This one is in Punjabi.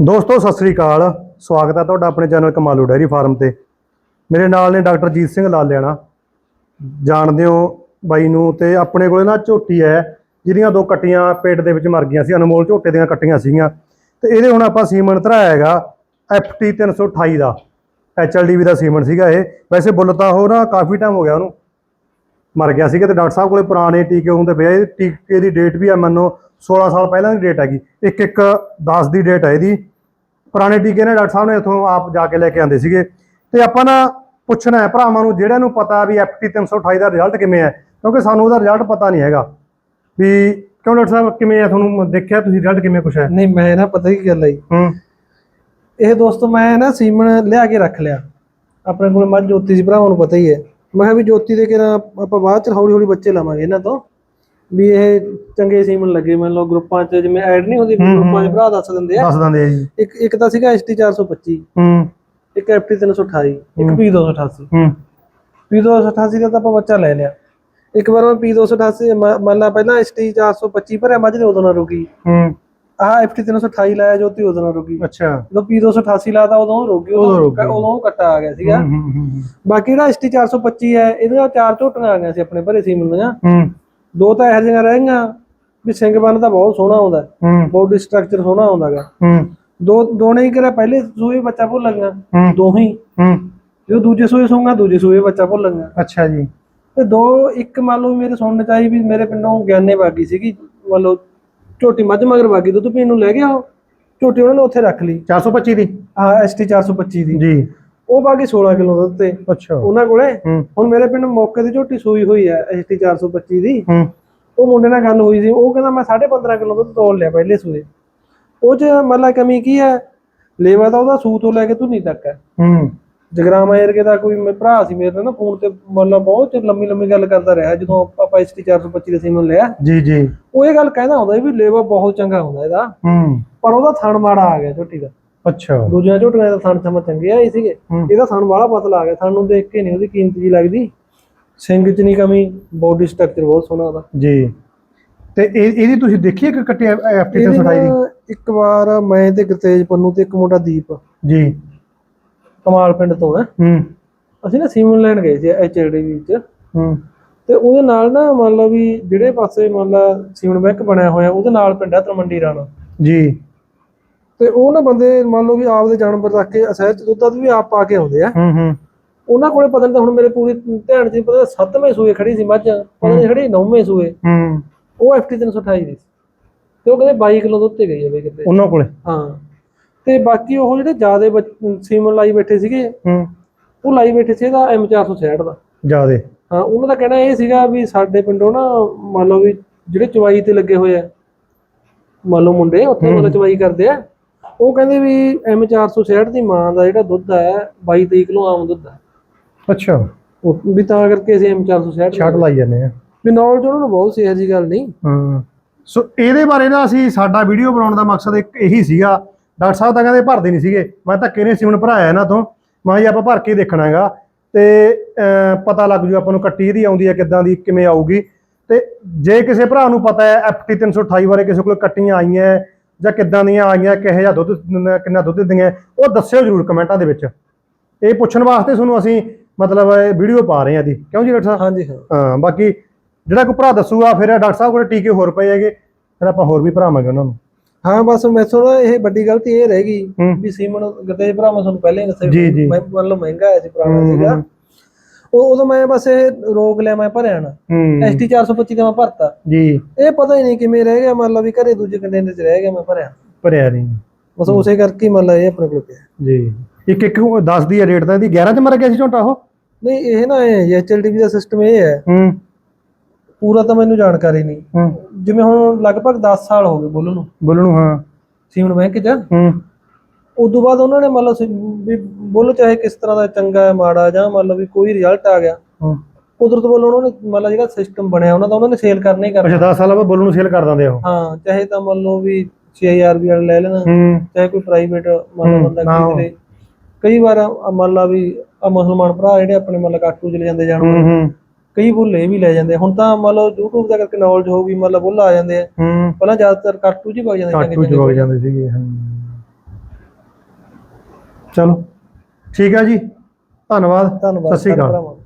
ਦੋਸਤੋ, ਸਤਿ ਸ੍ਰੀ ਅਕਾਲ। ਸਵਾਗਤ ਹੈ ਤੁਹਾਡਾ ਆਪਣੇ ਚੈਨਲ ਕਮਾਲੂ ਡੈਰੀ ਫਾਰਮ ਤੇ। ਮੇਰੇ ਨਾਲ ਨੇ ਡਾਕਟਰ ਜੀਤ ਸਿੰਘ ਲਾਲ ਲੈਣਾ ਜਾਣਦੇ ਹੋ ਬਾਈ ਨੂੰ ਤੇ ਆਪਣੇ ਕੋਲੇ ਨਾ ਝੋਟੀ ਹੈ, ਜਿਹਦੀਆਂ ਦੋ ਕੱਟੀਆਂ ਪੇਟ ਦੇ ਵਿੱਚ ਮਰ ਗਈਆਂ ਸੀ, ਅਨਮੋਲ ਝੋਟੇ ਦੀਆਂ ਕੱਟੀਆਂ ਸੀਗੀਆਂ। ਤੇ ਇਹਦੇ ਹੁਣ ਆਪਾਂ ਸੀਮਨ ਧਰਾਇਆ ਹੈਗਾ FT 328 ਦਾ। HLDV ਦਾ ਸੀਮਨ ਸੀਗਾ ਇਹ। ਵੈਸੇ ਬੁੱਲ ਤਾਂ ਉਹ ਨਾ ਕਾਫੀ ਟਾਈਮ ਹੋ ਗਿਆ ਉਹਨੂੰ। ਮਰ ਗਿਆ ਸੀਗਾ ਤੇ ਡਾਕਟਰ ਸਾਹਿਬ ਕੋਲੇ ਪੁਰਾਣੇ ਟੀਕੇ ਹੁੰਦੇ ਪਏ ਆ। ਇਹ ਟੀਕੇ ਦੀ ਡੇਟ ਵੀ ਆ ਮੰਨੋ 16 ਸਾਲ ਪਹਿਲਾਂ ਦੀ ਡੇਟ ਹੈਗੀ। ਇੱਕ ਇੱਕ 10 ਦੀ ਡੇਟ ਹੈ ਇਹਦੀ। ਪੁਰਾਣੇ ਟੀਕੇ ਨੇ ਡਾਕਟਰ ਸਾਹਿਬ ਨੇ ਇੱਥੋਂ ਆਪ ਜਾ ਕੇ ਲੈ ਕੇ ਆਂਦੇ ਸੀਗੇ। ਤੇ ਆਪਾਂ ਨਾ ਪੁੱਛਣਾ ਹੈ ਭਰਾਵਾਂ ਨੂੰ ਜਿਹੜਿਆਂ ਨੂੰ ਪਤਾ ਵੀ FT 328 ਦਾ ਰਿਜ਼ਲਟ ਕਿਵੇਂ ਹੈ ਕਿਉਂਕਿ ਸਾਨੂੰ ਉਹਦਾ ਰਿਜ਼ਲਟ ਪਤਾ ਨਹੀਂ ਹੈਗਾ। ਵੀ ਕਿਉਂ ਡਾਕਟਰ ਸਾਹਿਬ ਕਿਵੇਂ ਹੈ ਤੁਹਾਨੂੰ ਦੇਖਿਆ ਤੁਸੀਂ ਰਿਜ਼ਲਟ ਕਿਵੇਂ ਕੁਛ ਹੈ? ਨਹੀਂ ਮੈਂ ਨਾ ਪਤਾ ਕੀ ਗੱਲ ਹੈ। ਹੂੰ। ਇਹ ਦੋਸਤੋ ਮੈਂ ਨਾ ਸੀਮਨ ਲਿਆ ਕੇ ਰੱਖ ਲਿਆ। ਆਪਣੇ ਕੋਲ ਮੱਝ ਜੋਤੀ ਸੀ ਭਰਾਵਾਂ ਨੂੰ ਪਤਾ ਹੀ ਹੈ। ਮੈਂ ਕਿਹਾ ਵੀ ਜੋਤੀ ਦੇ ਕਿਹੜਾ ਆਪਾਂ ਬਾਅਦ ਚ ਹੌਲੀ ਹੌਲੀ ਬੱਚੇ ਲਵਾਂਗੇ ਇਹਨਾਂ ਤੋਂ। ਵੀ ਇਹ ਚੰਗੇ ਸੀਮਨ ਲੱਗੇ ਮੰਨ ਲਓ ਗਰੁੱਪਾਂ ਚ ਜਿਵੇਂ ਐਡ ਨਹੀਂ ਹੁੰਦੀ ਹੂੰ, ਗਰੁੱਪਾਂ ਚ। ਭਰਾ ਦੱਸ ਦਿੰਦੇ ਆ। ਦੱਸ ਦਿੰਦੇ ਆ ਜੀ। ਇੱਕ ਇੱਕ ਤਾਂ ਸੀਗਾ ST 425 ਹੂੰ। ਇੱਕ FT 328 ਇੱਕ। P 288 ਹੂੰ। P 288 ਦਾ ਤਾਂ ਆਪਾਂ ਬੱਚਾ ਲੈ ਲਿਆ। ਇੱਕ ਵਾਰ ਮੈਂ P 288 ਮ- ਮੰਨ ਲਾ ਪਹਿਲਾਂ ST 425 ਭਰਿਆ ਮੱਝ ਦੇ ਉਦੋਂ ਨਾ ਰੁਕੀ। ਹੂੰ। ਆਹ FT 328 ਲਾਇਆ ਜੋਤੀ ਉਦੋਂ ਨਾ ਰੁਕੀ। ਅੱਛਾ। ਜਦੋਂ P 288 ਲਾਤਾ ਉਦੋਂ ਉਹ ਰੁਕ ਗਈ ਉਦੋਂ ਰੁਕ ਗਈ। ਉਦੋਂ ਉਹ ਕੱਟਾ ਆ ਗਿਆ ਸੀਗਾ। ਹੂੰ ਹੂੰ ਹੂੰ, ਬਾਕੀ ਜਿਹੜਾ ST 425 ਹੈ ਇਹਦੇ ਨਾਲ ਚਾਰ ਝੋਟੀਆਂ ਆ ਗਈਆਂ ਸੀ ਆਪਣੇ ਭਰੇ ਸੀਮਨ ਦੀਆਂ। ਹੂੰ। ਦੋ ਤਾਂ ਇਹੋ ਜਿਹੀਆਂ ਰਹਿ ਗਈਆਂ ਵੀ ਸਿੰਘ ਬੰਨ ਤਾਂ ਬਹੁਤ ਸੋਹਣਾ ਆਉਂਦਾ ਹੂੰ। ਬੋਡੀ ਸਟਰਕਚਰ ਸੋਹਣਾ ਆਉਂਦਾਗਾ ਹੂੰ। ਦੋ ਦੋਨੇ ਹੀ ਕਰਿਆ ਪਹਿਲੇ ਸੂਏ ਬੱਚਾ ਭੁੱਲ ਗਿਆ ਹੂੰ। ਦੋ ਹੀ। ਹੂੰ ਜਦੋਂ ਦੂਜੇ ਸੂਏ ਸੂਗਾ ਦੂਜੇ ਸੂਏ ਬੱਚਾ ਭੁੱਲ ਗਿਆ ਅੱਛਾ ਜੀ। ਤੇ ਦੋ ਇੱਕ ਮੰਨ ਲਓ ਮੇਰੇ ਸੁਣਨ ਚ ਆਈ ਵੀ ਮੇਰੇ ਪਿੰਡੋਂ ਗਿਆਨੇ ਬਾਗੀ ਸੀਗੀ ਮੰਨ ਲਓ ਝੋਟੀ ਮੱਝ ਮਗਰ ਬਾਗੀ ਦੁੱਧ ਪੀਣ ਨੂੰ ਲੈ ਗਿਆ ਉਹ। ਝੋਟੀ ਉਹਨਾਂ ਨੇ ਉੱਥੇ ਰੱਖ ਲਈ। 425 ਦੀ। ਆਹ ST 425 ਦੀ। ਜੀ। ਉਹ ਬਾਗੀ 16 ਕਿਲੋ ਦੁੱਧ ਤੇ। ਅੱਛਾ। ਉਹਨਾਂ ਕੋਲੇ। ਹੁਣ ਮੇਰੇ ਪਿੰਡ ਮੌਕੇ ਦੀ ਝੋਟੀ ਸੂਈ ਹੋਈ ਹੈ ST 425 ਦੀ। ਉਹ ਮੁੰਡੇ ਨਾਲ ਗੱਲ ਹੋਈ ਸੀ ਉਹ ਕਹਿੰਦਾ ਮੈਂ 15.5 ਕਿਲੋ ਦੁੱਧ ਤੋਲ ਲਿਆ ਪਹਿਲੇ ਸੂਏ। ਉਹ ਚ ਮਤਲਬ ਕਮੀ ਕੀ ਹੈ? ਲੇਵਾ ਤਾਂ ਉਹਦਾ ਸੂ ਤੋਂ ਲੈ ਕੇ ਧੁਨੀ ਤੱਕ ਹੈ। ਹੂੰ। ਜਗਰਾਮਾ ਏਰਕੇ ਦਾ ਕੋਈ ਭਰਾ ਸੀ ਮੇਰੇ ਨਾਲ ਨਾ ਫੋਨ ਤੇ ਮਤਲਬ ਬਹੁਤ ਲੰਮੀ ਲੰਮੀ ਗੱਲ ਕਰਦਾ ਰਿਹਾ ਜਦੋਂ ਆਪਾਂ ST 425 ਦੇ ਸੀਮਨ ਲਿਆ। ਜੀ ਜੀ। ਉਹ ਇਹ ਗੱਲ ਕਹਿੰਦਾ ਹੁੰਦਾ ਵੀ ਲੇਵਾ ਬਹੁਤ ਚੰਗਾ ਹੁੰਦਾ ਇਹਦਾ। ਹੂੰ। ਪਰ ਉਹਦਾ ਥਣ ਮਾੜਾ ਆ ਗਿਆ ਝੋਟੀ ਦਾ। ਅੱਛਾ। ਦੂਜੀਆਂ ਝੋਟੀਆਂ ਦਾ ਥਣ ਸਮਾਂ ਚੰਗੇ ਆਏ ਸੀਗੇ। ਇਹਦਾ ਥਣ ਵਾਲਾ ਪਤਲਾ ਆ ਗਿਆ ਥਣ ਨੂੰ ਦੇਖ ਕੇ ਨਹੀਂ ਉਹਦੀ ਕੀਮਤ ਜੀ ਲੱਗਦੀ। ਸਿੰਘ ਚ ਨਹੀਂ ਕਮੀ ਬੋਡੀ ਸਟਰਕਚਰ ਬਹੁਤ ਸੋਹਣਾ ਉਹਦਾ। ਜੀ। ਤੇ ਇਹ ਇਹਦੀ ਤੁਸੀਂ ਦੇਖੀ ਇੱਕ ਕੱਟਿਆ ਐਫਟੀ ਇਹਦੀ 328 ਦੀ? ਇੱਕ ਵਾਰ ਮੈਂ ਤੇ ਗੁਰਤੇਜ ਪੰਨੂ ਤੇ ਇੱਕ ਮੁੰਡਾ ਦੀਪ। ਜੀ। ਕਮਾਲ ਪਿੰਡ ਤੋਂ ਹੈ। ਹੂੰ। ਅਸੀਂ ਨਾ ਸੀਮਨ ਲੈਣ ਗਏ ਸੀ ਐਚਡੀ ਵਿੱਚ। ਹੂੰ। ਤੇ ਉਹਦੇ ਨਾਲ ਨਾ ਮੰਨ ਲਓ ਵੀ ਜਿਹੜੇ ਪਾਸੇ ਮੰਨ ਲਾ ਸੀਮਨ ਬੈਂਕ ਬਣਿਆ ਹੋਇਆ ਉਹਦੇ ਨਾਲ ਪਿੰਡ ਹੈ ਤਲਮੰਡੀ ਰਾਣਾ। ਜੀ। ਤੇ ਉਹ ਨਾ ਬੰਦੇ ਮੰਨ ਲਓ ਵੀ ਆਪਦੇ ਜਾਨਵਰ ਰੱਖ ਕੇ ਅਸਹਿ ਚ ਦੁੱਧ ਦੱਧ ਵੀ ਆਪ ਪਾ ਕੇ ਆਉਂਦੇ ਆ। ਹੂੰ ਹੂੰ। ਉਹਨਾਂ ਕੋਲੇ ਪਤਾ ਨਹੀਂ ਤਾਂ ਹੁਣ ਮੇਰੇ ਪੂਰੀ ਧਿਆਨ ਚ ਪਤਾ ਸੱਤਵੇਂ ਸੂਏ ਖੜੀ ਸੀ ਮੱਝ ਪਤਾ ਨਹੀਂ ਖੜੀ ਨੌਵੇਂ ਸੂਏ। ਹੂੰ। ਉਹ ਐਫਟੀ 328 ਦੀ ਸੀ। ਤੇ ਉਹ ਕਹਿੰਦੇ 22 ਕਿਲੋ ਦੁੱਧ ਤੇ ਗਈ ਹੈ ਬਈ ਕਿਤੇ ਉਹਨਾਂ ਕੋਲੇ? ਹਾਂ। ਤੇ ਬਾਕੀ ਉਹ ਜਿਹੜੇ ਜਿਆਦੇ ਸੀਮਨ ਲਾਈ ਬੈਠੇ ਸੀਗੇ ਹੂੰ। ਉਹ ਲਾਈ ਬੈਠੇ ਸੀ ਇਹਦਾ M466 ਦਾ। ਜਿਆਦੇ? ਹਾਂ ਉਹਨਾਂ ਦਾ ਕਹਿਣਾ ਇਹ ਸੀਗਾ ਵੀ ਸਾਡੇ ਪਿੰਡੋਂ ਨਾ ਮੰਨ ਲਓ ਵੀ ਜਿਹੜੇ ਚਵਾਈ ਤੇ ਲੱਗੇ ਹੋਏ ਆ ਮੰਨ ਲਓ ਮੁੰਡੇ ਉੱਥੇ ਮਤਲਬ ਚਵਾਈ ਕਰਦੇ ਆ ਉਹ ਕਹਿੰਦੇ ਵੀ M466 ਦੀ ਮਾਂ ਦਾ ਜਿਹੜਾ ਦੁੱਧ ਹੈ 22 23 ਕਿਲੋ ਆਮ ਦੁੱਧ ਹੈ। ਅੱਛਾ। ਉਹ ਵੀ ਤਾਂ ਕਰਕੇ ਅਸੀਂ M466 ਛੱਡ ਲਾਈ ਜਾਂਦੇ ਆ। ਵੀ ਨੌਲੇਜ ਉਹਨਾਂ ਨੂੰ ਬਹੁਤ ਸੀ ਇਹੋ ਗੱਲ ਨਹੀਂ। ਹਾਂ। ਸੋ ਇਹਦੇ ਬਾਰੇ ਨਾ ਅਸੀਂ ਸਾਡਾ ਵੀਡੀਓ ਬਣਾਉਣ ਦਾ ਮਕਸਦ ਇੱਕ ਇਹੀ ਸੀਗਾ। ਡਾਕਟਰ ਸਾਹਿਬ ਤਾਂ ਕਹਿੰਦੇ ਭਰਦੇ ਨਹੀਂ ਸੀਗੇ। ਮੈਂ ਤਾਂ ਕਿਹਨੇ ਸਿਮਣ ਭਰਾਇਆ ਇਹਨਾਂ ਤੋਂ? ਮੈਂ ਜੀ ਆਪਾਂ ਭਰ ਕੇ ਦੇਖਣਾ ਹੈਗਾ। ਤੇ ਪਤਾ ਲੱਗ ਜੂ ਆਪਾਂ ਨੂੰ ਕੱਟੀ ਇਹਦੀ ਆਉਂਦੀ ਹੈ ਕਿੱਦਾਂ ਦੀ ਕਿਵੇਂ ਆਊਗੀ। ਤੇ ਜੇ ਕਿਸੇ ਭਰਾ ਨੂੰ ਪਤਾ ਹੈ FT 328 ਬਾਰੇ ਕਿਸੇ ਕੋਲ ਕੱਟੀਆਂ ਆਈਆਂ ਜਾਂ ਕਿੱਦਾਂ ਦੀਆਂ ਆਈਆਂ ਕਿਹੋ ਜਿਹਾ ਦੁੱਧ ਕਿੰਨਾ ਦੁੱਧ ਦਿੰਦੀਆਂ ਉਹ ਦੱਸਿਓ ਜਰੂਰ ਕਮੈਂਟਾਂ ਦੇ ਵਿੱਚ। ਇਹ ਪੁੱਛਣ ਵਾਸਤੇ ਤੁਹਾਨੂੰ ਅਸੀਂ ਮਤਲਬ ਵੀਡੀਓ ਪਾ ਰਹੇ ਹਾਂ ਜੀ। ਕਿਉਂ ਜੀ ਡਾਕਟਰ ਸਾਹਿਬ? ਹਾਂਜੀ ਹਾਂ ਬਾਕੀ ਜਿਹੜਾ ਕੋਈ ਭਰਾ ਦੱਸੂਗਾ ਫਿਰ ਡਾਕਟਰ ਸਾਹਿਬ ਕੋਲ ਟੀਕੇ ਹੋਰ ਪਏ ਹੈਗੇ ਫਿਰ ਆਪਾਂ ਹੋਰ ਵੀ ਭਰਾਵਾਂਗੇ ਉਹਨਾਂ ਨੂੰ। ਹਾਂ ਬਸ ਮੈਥੋਂ ਨਾ ਇਹ ਵੱਡੀ ਗਲਤੀ ਇਹ ਰਹਿ ਗਈ ਵੀ ਸੀਮਨ ਗਤੇ ਭਰਾ ਮੈਂ ਤੁਹਾਨੂੰ ਪਹਿਲੇ ਹੀ ਦੱਸਿਆ ਜੀ, ਜੀ। ਮੈਂ ਮੰਨ ਲਓ ਮਹਿੰਗਾ ਆਇਆ ਸੀ ਪੁਰਾਣਾ ਸੀਗਾ। ਉਹ ਉਦੋਂ ਮੈਂ ਬਸ ਇਹ ਰੋਕ ਲਿਆ ਮੈਂ ਭਰਿਆ ਨਾ। ਹੂੰ। ST 425 ਦਾ ਮੈਂ ਭਰਤਾ। ਜੀ। ਇਹ ਪਤਾ ਹੀ ਨਹੀਂ ਕਿਵੇਂ ਰਹਿ ਗਿਆ ਮੰਨ ਲਓ ਵੀ ਘਰੇ ਦੂਜੇ ਕੰਟੇਨਰ 'ਚ ਰਹਿ ਗਿਆ ਮੈਂ ਭਰਿਆ। ਭਰਿਆ ਨਹੀਂ। ਬਸ ਉਸੇ ਕਰਕੇ ਲਾ ਇਹ ਆਪਣੇ ਕੋਲ ਪਿਆ। ਜੀ। ਇੱਕ ਇੱਕ ਉਹ ਦੱਸਦੀ ਹੈ ਰੇਟ ਤਾਂ ਇਹਦੀ। 11 ਚ ਮਰ ਗਿਆ ਸੀ ਝੋਟਾ ਉਹ? ਨਹੀਂ ਇਹ ਨਾ ਇਹ ਐਚਐਲਡੀਬੀ ਦਾ ਸਿਸਟਮ ਇਹ ਹੈ। ਹੂੰ। ਪੂਰਾ ਤਾਂ ਮੈਨੂੰ ਜਾਣਕਾਰੀ ਨਹੀਂ। ਹੂੰ। ਜਿਵੇਂ ਹੁਣ ਲਗਭਗ 10 ਸਾਲ ਹੋ ਗਏ ਬੋਲਣ ਨੂੰ। ਬੋਲਣ ਨੂੰ ਹਾਂ। ਸੀਮਨ ਬੈਂਕ 'ਚ। ਹੂੰ। ਉਦੋਂ ਬਾਅਦ ਉਹਨਾਂ ਨੇ ਮੰਨ ਲਓ ਸੀ- ਵੀ ਬੋਲੋ ਚਾਹੇ ਕਿਸ ਤਰ੍ਹਾਂ ਦਾ ਚੰਗਾ ਹੈ ਮਾੜਾ ਜਾਂ ਮੰਨ ਲਓ ਵੀ ਕੋਈ ਰਿਜ਼ਲਟ ਆ ਗਿਆ ਹੂੰ। ਕੁਦਰਤ ਵੱਲੋਂ ਉਹਨਾਂ ਨੇ ਮੰਨ ਲਓ ਜਿਹੜਾ ਸਿਸਟਮ ਬਣਿਆ ਉਹਨਾਂ ਦਾ ਉਹਨਾਂ ਨੇ ਸੇਲ ਕਰਨਾ ਹੀ ਕਰਨਾ। ਅੱਛਾ 10 ਸਾਲਾਂ ਬਾਅਦ ਬੋਲਣ ਨੂੰ ਸੇਲ ਕਰ ਦਿੰਦੇ ਉਹ। ਹਾਂ ਚਾਹੇ ਤਾਂ ਮੰਨ ਲਓ ਵੀ 6000 ਰੁਪਏ ਵਾਲਾ ਲੈ ਲੈਣਾ ਹੂੰ। ਚਾਹੇ ਕੋਈ ਪ੍ਰਾਈਵੇਟ ਮੰਨ ਲਓ ਹੂੰ, ਬੰਦਾ ਨਾ ਖਰੀਦ ਕਈ ਵਾਰ ਆ ਮੰਨ ਲਾ ਵੀ ਆ ਮੁਸਲਮਾਨ ਭਰਾ ਜਿਹੜੇ ਆਪਣੇ ਮੰਨ ਲਾ ਕਾਟੂ ਚਲੇ ਜਾਂਦੇ ਹੂੰ ਜਾਨਵਰ ਹੂੰ। ਕਈ ਬੁੱਲੇ ਵੀ ਲੈ ਜਾਂਦੇ ਹੁਣ ਤਾਂ ਮੰਨ ਲਓ YouTube ਦਾ ਕਰਕੇ ਨੌਲੇਜ ਹੋ ਗਈ ਮੰਨ ਲਾ ਬੁੱਲ ਆ ਜਾਂਦੇ ਆ। ਹੂੰ। ਪਹਿਲਾਂ ਜ਼ਿਆਦਾਤਰ ਕਾਟੂ ਜੀ ਵਗ ਜਾਂਦੇ ਕਾਟੂ ਚ ਵਗ ਜਾਂਦੇ ਸੀਗੇ ਹਾਂ। ਚਲੋ। ਠੀਕ ਹੈ ਜੀ। ਧੰਨਵਾਦ। ਧੰਨਵਾਦ ਸਤਿ ਸ਼੍ਰੀ ਅਕਾਲ।